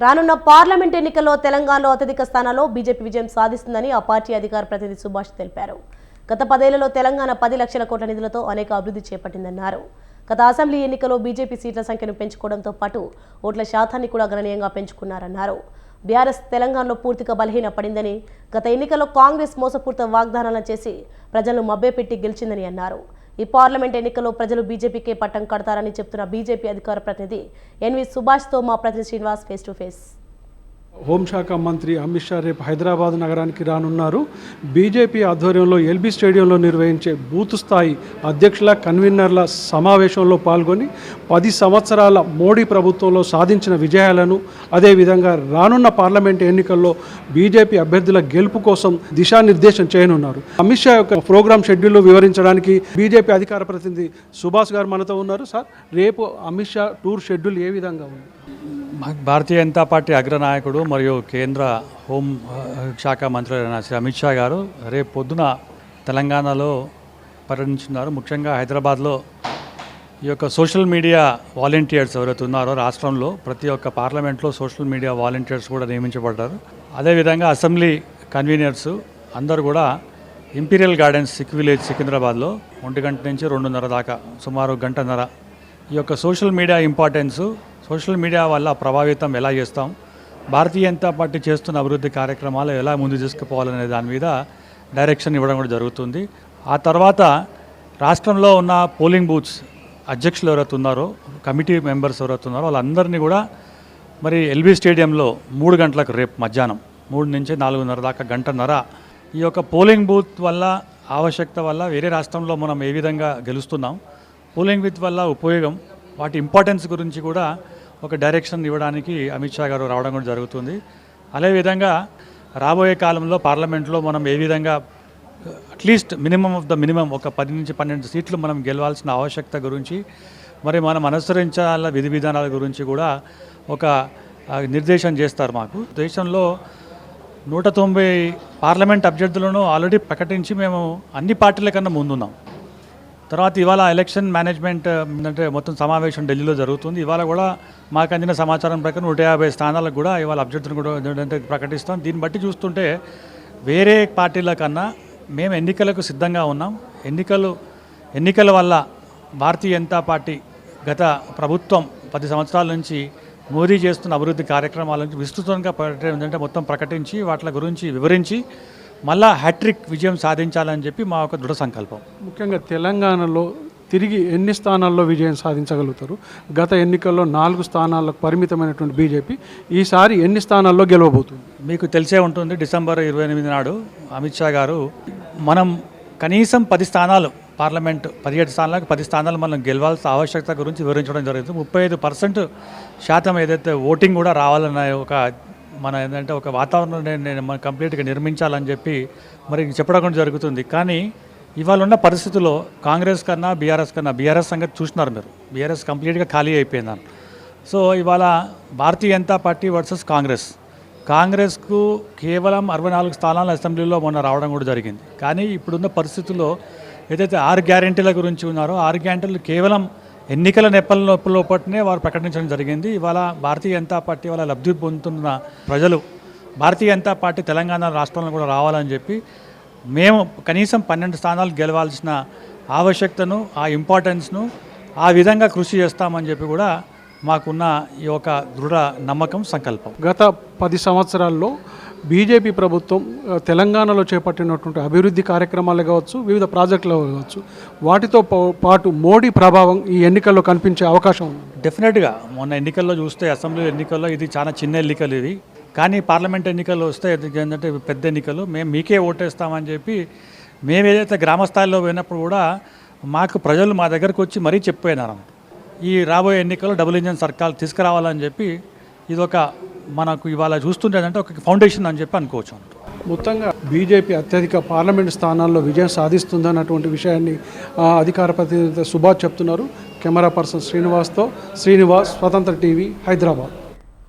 రానున్న పార్లమెంట్ ఎన్నికల్లో తెలంగాణలో అత్యధిక స్థానాల్లో బీజేపీ విజయం సాధిస్తుందని ఆ పార్టీ అధికార ప్రతినిధి సుభాష్ తెలిపారు. గత పదేళ్ళలో తెలంగాణ పది లక్షల కోట్ల నిధులతో అనేక అభివృద్ధి చేపట్టిందన్నారు. గత అసెంబ్లీ ఎన్నికల్లో బీజేపీ సీట్ల సంఖ్యను పెంచుకోవడంతో పాటు ఓట్ల శాతాన్ని కూడా గణనీయంగా పెంచుకున్నారన్నారు. బీఆర్ఎస్ తెలంగాణలో పూర్తిగా బలహీనపడిందని గత ఎన్నికల్లో కాంగ్రెస్ మోసపూరిత వాగ్దానాలను చేసి ప్రజలను మభ్యపెట్టి గెలిచిందని అన్నారు. ఈ పార్లమెంట్ ఎన్నికల్లో ప్రజలు బీజేపీకే పట్టం కడతారని చెప్తున్న బీజేపీ అధికార ప్రతినిధి ఎన్వి సుభాష్తో మా ప్రతినిధి శ్రీనివాస్ ఫేస్ టు ఫేస్ హోంశాఖ మంత్రి అమిత్ షా రేపు హైదరాబాద్ నగరానికి రానున్నారు. బీజేపీ ఆధ్వర్యంలో ఎల్బీ స్టేడియంలో నిర్వహించే బూత్ స్థాయి అధ్యక్షుల కన్వీనర్ల సమావేశంలో పాల్గొని పది సంవత్సరాల మోడీ ప్రభుత్వంలో సాధించిన విజయాలను అదేవిధంగా రానున్న పార్లమెంట్ ఎన్నికల్లో బీజేపీ అభ్యర్థుల గెలుపు కోసం దిశానిర్దేశం చేయనున్నారు. అమిత్ షా యొక్క ప్రోగ్రామ్ షెడ్యూల్ వివరించడానికి బీజేపీ అధికార ప్రతినిధి సుభాష్ గారు మనతో ఉన్నారు. సార్ రేపు అమిత్ షా టూర్ షెడ్యూల్ ఏ విధంగా ఉంది? భారతీయ జనతా పార్టీ అగ్రనాయకుడు మరియు కేంద్ర హోం శాఖ మంత్రి శ్రీ అమిత్ షా గారు రేపు పొద్దున తెలంగాణలో పర్యటించున్నారు ముఖ్యంగా హైదరాబాద్లో ఈ యొక్క సోషల్ మీడియా వాలంటీర్స్ ఎవరైతే ఉన్నారో రాష్ట్రంలో ప్రతి ఒక్క పార్లమెంట్లో సోషల్ మీడియా వాలంటీర్స్ కూడా నియమించబడ్డారు. అదేవిధంగా అసెంబ్లీ కన్వీనర్స్ అందరూ కూడా ఇంపీరియల్ గార్డెన్స్ సిక్ విలేజ్ సికింద్రాబాద్లో ఒంటి గంట నుంచి రెండున్నర దాకా సుమారు గంటన్నర ఈ యొక్క social media importance social media వల్ల ప్రభావితం ఎలా చేస్తాం? భారతీయ జనతా పార్టీ చేస్తున్న అభివృద్ధి కార్యక్రమాలు ఎలా ముందు తీసుకుపోవాలనే దాని మీద డైరెక్షన్ ఇవ్వడం కూడా జరుగుతుంది. ఆ తర్వాత రాష్ట్రంలో ఉన్న పోలింగ్ బూత్స్ అధ్యక్షులు ఎవరైతే ఉన్నారో కమిటీ మెంబర్స్ ఎవరైతే ఉన్నారో వాళ్ళందరినీ కూడా మరి ఎల్బీ స్టేడియంలో మూడు గంటలకు రేపు మధ్యాహ్నం మూడు నుంచి నాలుగున్నర దాకా గంటన్నర ఈ యొక్క పోలింగ్ బూత్ వల్ల ఆవశ్యకత వల్ల వేరే రాష్ట్రంలో మనం ఏ విధంగా గెలుస్తున్నాం? పోలింగ్ బూత్ వల్ల ఉపయోగం వాటి ఇంపార్టెన్స్ గురించి కూడా ఒక డైరెక్షన్ ఇవ్వడానికి అమిత్ షా గారు రావడం కూడా జరుగుతుంది. అదేవిధంగా రాబోయే కాలంలో పార్లమెంట్లో మనం ఏ విధంగా at least minimum of the minimum ఒక పది నుంచి పన్నెండు సీట్లు మనం గెలవాల్సిన ఆవశ్యకత గురించి మరి మనం అనుసరించాల విధి విధానాల గురించి కూడా ఒక నిర్దేశం చేస్తారు మాకు. దేశంలో నూట తొంభై పార్లమెంట్ అభ్యర్థులను ఆల్రెడీ ప్రకటించి మేము అన్ని పార్టీల కన్నా ముందున్నాం. తర్వాత ఇవాళ ఎలక్షన్ మేనేజ్మెంట్ అంటే మొత్తం సమావేశం ఢిల్లీలో జరుగుతుంది. ఇవాళ కూడా మాకు అందిన సమాచారం ప్రకారం నూట యాభై స్థానాలకు కూడా ఇవాళ అభ్యర్థులను కూడా ప్రకటిస్తాం. దీన్ని బట్టి చూస్తుంటే వేరే పార్టీల కన్నా మేము ఎన్నికలకు సిద్ధంగా ఉన్నాం. ఎన్నికలు ఎన్నికల వల్ల భారతీయ జనతా పార్టీ గత ప్రభుత్వం పది సంవత్సరాల నుంచి మోదీ చేస్తున్న అభివృద్ధి కార్యక్రమాల నుంచి విస్తృతంగా ఏంటంటే మొత్తం ప్రకటించి వాటి గురించి వివరించి మళ్ళా హ్యాట్రిక్ విజయం సాధించాలని చెప్పి మా యొక్క దృఢ సంకల్పం. ముఖ్యంగా తెలంగాణలో తిరిగి ఎన్ని స్థానాల్లో విజయం సాధించగలుగుతారు? గత ఎన్నికల్లో నాలుగు స్థానాలకు పరిమితమైనటువంటి బీజేపీ ఈసారి ఎన్ని స్థానాల్లో గెలవబోతుంది? మీకు తెలిసే ఉంటుంది డిసెంబర్ ఇరవై ఎనిమిది నాడు అమిత్ షా గారు మనం కనీసం పది స్థానాలు పార్లమెంట్ పదిహేడు స్థానాలకు పది స్థానాలు మనం గెలవాల్సిన ఆవశ్యకత గురించి వివరించడం జరుగుతుంది. ముప్పై ఐదు పర్సెంట్ శాతం ఏదైతే ఓటింగ్ కూడా రావాలన్న ఒక మన ఏంటంటే ఒక వాతావరణం నేను మనం కంప్లీట్గా నిర్మించాలని చెప్పి మరి చెప్పడం జరుగుతుంది. కానీ ఇవాళ ఉన్న పరిస్థితుల్లో కాంగ్రెస్ కన్నా బీఆర్ఎస్ కన్నా బీఆర్ఎస్ సంగతి చూసినారు మీరు. బీఆర్ఎస్ కంప్లీట్గా ఖాళీ అయిపోయిందని సో ఇవాళ భారతీయ జనతా పార్టీ వర్సెస్ కాంగ్రెస్. కాంగ్రెస్కు కేవలం అరవై నాలుగు స్థానాలు అసెంబ్లీలో మొన్న రావడం కూడా జరిగింది. కానీ ఇప్పుడున్న పరిస్థితుల్లో ఏదైతే ఆరు గ్యారెంటీల గురించి ఉన్నారో ఆరు గ్యారెంటీలు కేవలం ఎన్నికల నెప్పల లోపలనే వారు ప్రకటించడం జరిగింది. ఇవాళ భారతీయ జనతా పార్టీ వాళ్ళ లబ్ధి పొందుతున్న ప్రజలు భారతీయ జనతా పార్టీ తెలంగాణ రాష్ట్రంలో కూడా రావాలని చెప్పి మేము కనీసం పన్నెండు స్థానాలు గెలవాల్సిన ఆవశ్యకతను ఆ ఇంపార్టెన్స్ను ఆ విధంగా కృషి చేస్తామని చెప్పి కూడా మాకున్న ఈ యొక్క దృఢ నమ్మకం సంకల్పం. గత పది సంవత్సరాల్లో బీజేపీ ప్రభుత్వం తెలంగాణలో చేపట్టినటువంటి అభివృద్ధి కార్యక్రమాలు కావచ్చు వివిధ ప్రాజెక్టులు కావచ్చు వాటితో పాటు మోడీ ప్రభావం ఈ ఎన్నికల్లో కనిపించే అవకాశం ఉంది. డెఫినెట్గా. మొన్న ఎన్నికల్లో చూస్తే అసెంబ్లీ ఎన్నికల్లో ఇది చాలా చిన్న ఎన్నికలు ఇవి కానీ పార్లమెంట్ ఎన్నికల్లో వస్తే ఏంటంటే పెద్ద ఎన్నికలు. మేము మీకే ఓటేస్తామని చెప్పి మేము ఏదైతే గ్రామస్థాయిలో పోయినప్పుడు కూడా మాకు ప్రజలు మా దగ్గరకు వచ్చి మరీ చెప్పిపోయినారు ఈ రాబోయే ఎన్నికల్లో డబుల్ ఇంజన్ సర్కార్ తీసుకురావాలని చెప్పి ఇదొక మనకు ఇవాళ చూస్తుండేదంటే ఒక ఫౌండేషన్ అని చెప్పి అనుకోవచ్చు. మొత్తంగా బీజేపీ అత్యధిక పార్లమెంట్ స్థానాల్లో విజయం సాధిస్తుందన్నటువంటి విషయాన్ని అధికార ప్రతినిధి సుభాష్ చెప్తున్నారు. Camera person శ్రీనివాస్తో. శ్రీనివాస్ స్వతంత్ర టీవీ హైదరాబాద్.